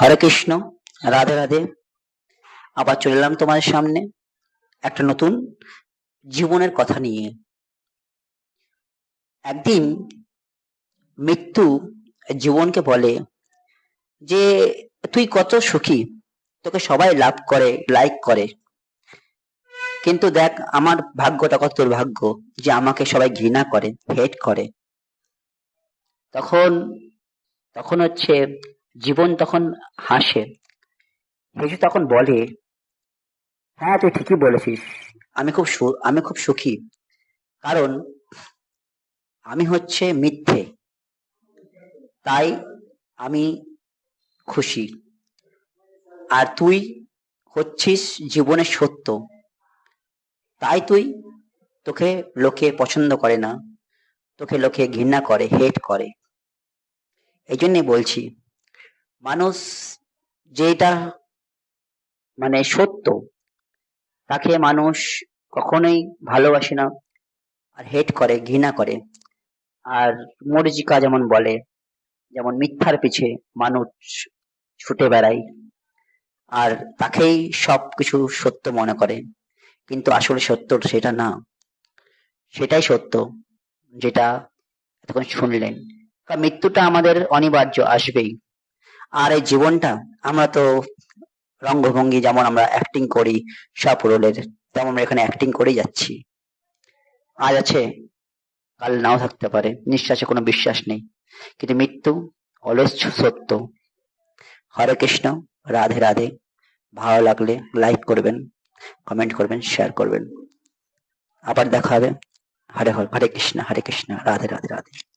হরে কৃষ্ণ, রাধে রাধে। আবার চলে এলাম তোমাদের সামনে একটা নতুন জীবনের কথা নিয়ে। একদিন মৃত্যু জীবনকে বলে যে, তুই কত সুখী, তোকে সবাই লাভ করে লাইক করে। কিন্তু দেখ, আমার ভাগ্যটা কত দুর্ভাগ্য যে আমাকে সবাই ঘৃণা করে হেট করে। তখন তখন হচ্ছে জীবন তখন হাসে। হেসে তখন বলে হ্যাঁ তুই ঠিকই বলেছিস। আমি খুব আমি খুব সুখী। কারণ আমি হচ্ছে মিথ্যে। তাই আমি খুশি। আর তুই হচ্ছিস জীবনের সত্য। তাই তুই তোকে লোকে পছন্দ করে না। তোকে লোকে ঘৃণা করে হেট করে। এই জন্যে বলছি মানুষ যেটা মানে সত্য, তাকে মানুষ কখনোই ভালোবাসে না আর হেট করে, ঘৃণা করে। আর মরিচিকা যেমন বলে, যেমন মিথ্যার পিছে মানুষ ছুটে বেড়ায় আর তাকেই সব কিছু সত্য মনে করে। কিন্তু আসলে সত্য সেটা না। সেটাই সত্য যেটা এতক্ষণ শুনলেন। মৃত্যুটা আমাদের অনিবার্য, আসবেই। আর এই জীবনটা আমরা তো রঙ্গভঙ্গি যেমন আমরা অ্যাক্টিং করি সব রোলের তেমন আমরা এখানে অ্যাক্টিং করেই যাচ্ছি। আজ আছে, কাল নাও থাকতে পারে, নিঃশ্বাসে কোনো বিশ্বাস নেই। কিন্তু মৃত্যু অলস সত্য। হরে কৃষ্ণ, রাধে রাধে। ভালো লাগলে লাইক করবেন কমেন্ট করবেন শেয়ার করবেন। আবার দেখা হবে। হরে হরে হরে কৃষ্ণ হরে কৃষ্ণ, রাধে রাধে রাধে।